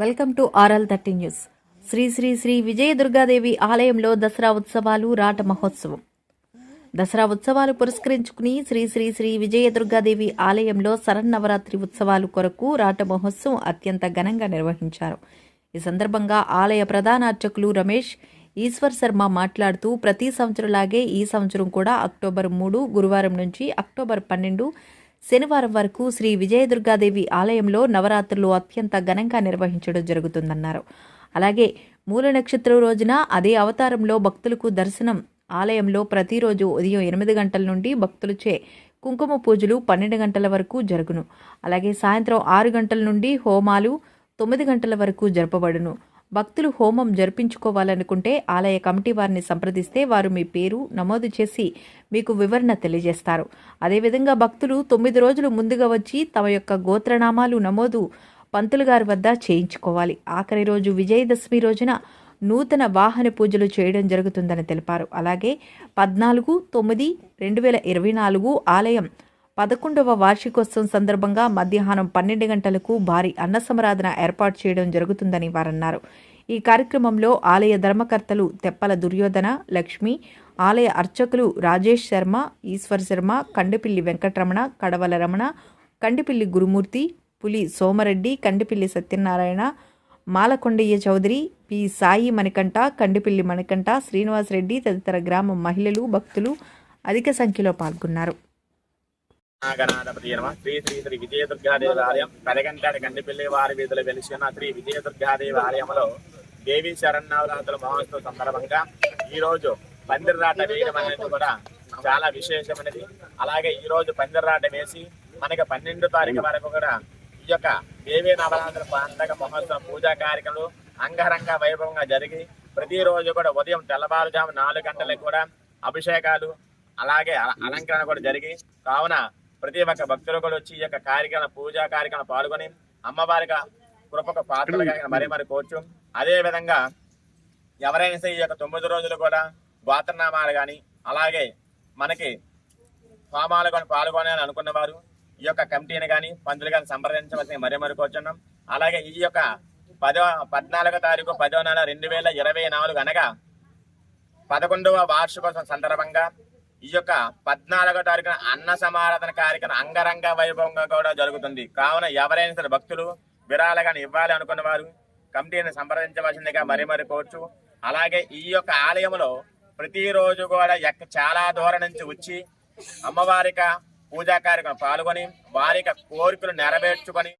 Welcome to RL thirty news. Sri Sri Sri Vijaya Durgadevi ఆలయంలో దసరా ఉత్సవాలు రాట మహోత్సవం. దసరా ఉత్సవాలు పురస్కరించుకుని శ్రీ శ్రీ శ్రీ విజయ దుర్గాదేవి ఆలయంలో శరన్నవరాత్రి ఉత్సవాలు కొరకు రాట మహోత్సవం అత్యంత ఘనంగా నిర్వహించారు. ఈ సందర్భంగా ఆలయ ప్రధాన అర్చకులు రమేష్ ఈశ్వర్ శర్మ మాట్లాడుతూ ప్రతి సంవత్సరంలాగే ఈ సంవత్సరం కూడా అక్టోబర్ మూడు గురువారం నుంచి అక్టోబర్ పన్నెండు శనివారం వరకు శ్రీ విజయదుర్గాదేవి ఆలయంలో నవరాత్రులు అత్యంత ఘనంగా నిర్వహించడం జరుగుతుందన్నారు. అలాగే మూల నక్షత్రం రోజున అదే అవతారంలో భక్తులకు దర్శనం ఆలయంలో ప్రతిరోజు ఉదయం ఎనిమిది గంటల నుండి భక్తులచే కుంకుమ పూజలు పన్నెండు గంటల వరకు జరుగును. అలాగే సాయంత్రం ఆరు గంటల నుండి హోమాలు తొమ్మిది గంటల వరకు జరపబడును. భక్తులు హోమం జరిపించుకోవాలనుకుంటే ఆలయ కమిటీ వారిని సంప్రదిస్తే వారు మీ పేరు నమోదు చేసి మీకు వివరణ తెలియజేస్తారు. అదేవిధంగా భక్తులు తొమ్మిది రోజులు ముందుగా వచ్చి తమ యొక్క గోత్రనామాలు నమోదు పంతులు గారి వద్ద చేయించుకోవాలి. ఆఖరి రోజు విజయదశమి రోజున నూతన వాహన పూజలు చేయడం జరుగుతుందని తెలిపారు. అలాగే పద్నాలుగు తొమ్మిది రెండు వేల ఇరవై నాలుగు ఆలయం పదకొండవ వార్షికోత్సవం సందర్భంగా మధ్యాహ్నం పన్నెండు గంటలకు భారీ అన్న సమరాధన ఏర్పాటు చేయడం జరుగుతుందని వారన్నారు. ఈ కార్యక్రమంలో ఆలయ ధర్మకర్తలు తెప్పల దుర్యోధన లక్ష్మి ఆలయ అర్చకులు రాజేష్ శర్మ ఈశ్వర్ శర్మ కండిపిల్లి వెంకటరమణ కడవల రమణ కండిపిల్లి గురుమూర్తి పులి సోమరెడ్డి కండిపిల్లి సత్యనారాయణ మాలకొండయ్య చౌదరి పి సాయి మణికంఠ కండిపిల్లి మణికంఠ శ్రీనివాసరెడ్డి తదితర గ్రామ మహిళలు భక్తులు అధిక సంఖ్యలో పాల్గొన్నారు. గణాధిపతి నమ. శ్రీ శ్రీ శ్రీ విజయదుర్గాదేవి ఆలయం పెరగంటాడి కండిపల్లి వారి వీధులు వెలిసిన శ్రీ విజయదుర్గాదేవి ఆలయంలో దేవి శరణవరాత్రుల మహోత్సవ సందర్భంగా ఈ రోజు పందిర్రాట వేయడం అనేది కూడా చాలా విశేషమైనది. అలాగే ఈ రోజు పందిర్రాట వేసి మనకి పన్నెండు తారీఖు వరకు కూడా ఈ యొక్క దేవీ నవరాత్రుల పండగ మహోత్సవ పూజా కార్యక్రమాలు అంగరంగ వైభవంగా జరిగి ప్రతిరోజు కూడా ఉదయం తెల్లవారుజాము నాలుగు గంటలకు కూడా అభిషేకాలు అలాగే అల- అలంకరణ కూడా జరిగి కావున ప్రతి ఒక్క భక్తులు కూడా వచ్చి ఈ యొక్క కార్యక్రమ పూజా కార్యక్రమం పాల్గొని అమ్మవారిగా కృపక పాత్రలుగా మరి మరి కోర్చు. అదే విధంగా ఎవరైనా సరే ఈ యొక్క తొమ్మిది రోజులు కూడా గోత్రనామాలు కానీ అలాగే మనకి హోమాలు కానీ పాల్గొనాలని అనుకున్న వారు ఈ యొక్క కమిటీని కానీ పంతులు కానీ సంప్రదించవలసిన మరీ మరి కోరుచున్నాం. అలాగే ఈ యొక్క పదో పద్నాలుగో తారీఖు పదో నెల రెండు వేల ఇరవై నాలుగు అనగా పదకొండవ వార్షికోత్సవం సందర్భంగా ఈ యొక్క పద్నాలుగో తారీఖున అన్న సమారాధన కార్యక్రమం అంగరంగ వైభవంగా కూడా జరుగుతుంది. కావున ఎవరైనా సరే భక్తులు విరాళగాని ఇవ్వాలి అనుకున్న వారు కమిటీని సంప్రదించవలసిందిగా మరి మరీ కోర్చు. అలాగే ఈ యొక్క ఆలయంలో ప్రతిరోజు కూడా ఎక్క చాలా దూరం నుంచి వచ్చి అమ్మవారిక పూజా కార్యక్రమం పాల్గొని వారి యొక్క కోరికలు నెరవేర్చుకొని